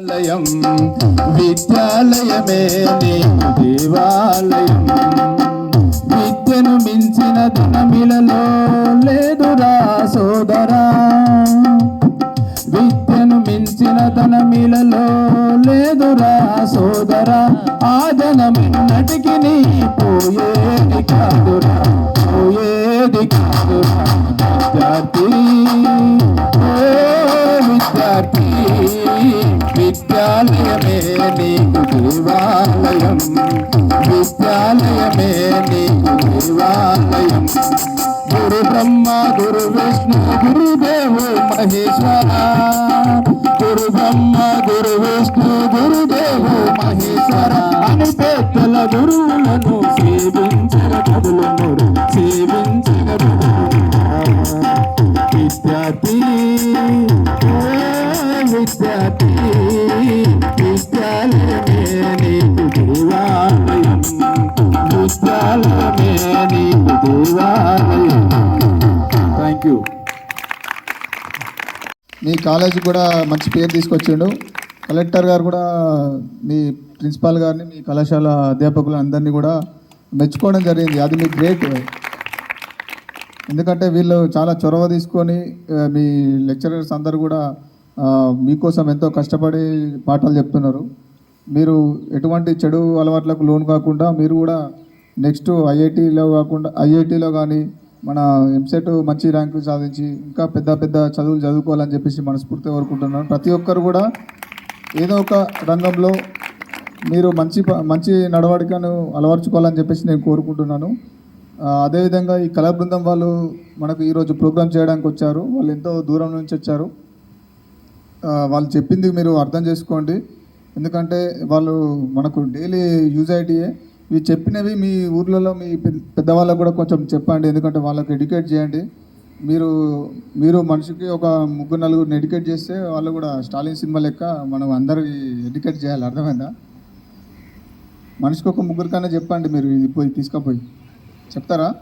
విద్యాలయం విద్యాలయమే నీకు దేవాలయం. విద్యను మించిన ధనమిలలో లేదురా సోదరా. విద్యను మించిన ధనమిలలో లేదురా సోదరా. ఆ ధనమిన్నటికి నీ పోయేది కాదురా. విద్యాలయమే దేవాలయం విద్యాలయమే దేవాలయం గురు బ్రహ్మ గురు విష్ణు గురుదేవు మహేశ్వర. గురు బ్రహ్మ గురు విష్ణు గురుదేవు మహేశ్వర. అని పెద్దల గురువులను సేవించర కదులును సేవించర విద్యార్థి విద్యార్థి యూ మీ కాలేజీ కూడా మంచి పేరు తీసుకొచ్చిండు. కలెక్టర్ గారు కూడా మీ ప్రిన్సిపాల్ గారిని మీ కళాశాల అధ్యాపకులు అందరినీ కూడా మెచ్చుకోవడం జరిగింది. అది మీ గ్రేట్ ఎందుకంటే వీళ్ళు చాలా చొరవ తీసుకొని మీ లెక్చరర్స్ అందరూ కూడా మీకోసం ఎంతో కష్టపడి పాఠాలు చెప్తున్నారు. మీరు ఎటువంటి చెడు అలవాట్లకు లోన్ కాకుండా మీరు కూడా నెక్స్ట్ ఐఐటీలో కాకుండా ఐఐటీలో కానీ మన ఎంసెట్ మంచి ర్యాంకులు సాధించి ఇంకా పెద్ద పెద్ద చదువులు చదువుకోవాలని చెప్పేసి మనస్ఫూర్తిగా కోరుకుంటున్నాను. ప్రతి ఒక్కరు కూడా ఏదో ఒక రంగంలో మీరు మంచి మంచి నడవడికను అలవర్చుకోవాలని చెప్పేసి నేను కోరుకుంటున్నాను. అదేవిధంగా ఈ కళా బృందం వాళ్ళు మనకు ఈరోజు ప్రోగ్రామ్ చేయడానికి వచ్చారు. వాళ్ళు ఎంతో దూరం నుంచి వచ్చారు. వాళ్ళు చెప్పింది మీరు అర్థం చేసుకోండి. ఎందుకంటే వాళ్ళు మనకు డైలీ యూజ్ ఐటీయే ఇవి చెప్పినవి మీ ఊర్లలో మీ పెద్ద- పెద్దవాళ్ళకు కూడా కొంచెం చెప్పండి. ఎందుకంటే వాళ్ళకి ఎడ్యుకేట్ చేయండి. మీరు మీరు మనిషికి ఒక ముగ్గురు నలుగురిని ఎడ్యుకేట్ చేస్తే వాళ్ళు కూడా స్టాలిన్ సినిమా లెక్క మనం అందరికి ఎడ్యుకేట్ చేయాలి. అర్థమైందా? మనిషికి ఒక ముగ్గురికన్నా చెప్పండి మీరు. ఇది పోయి తీసుకుపోయి. చెప్తారా.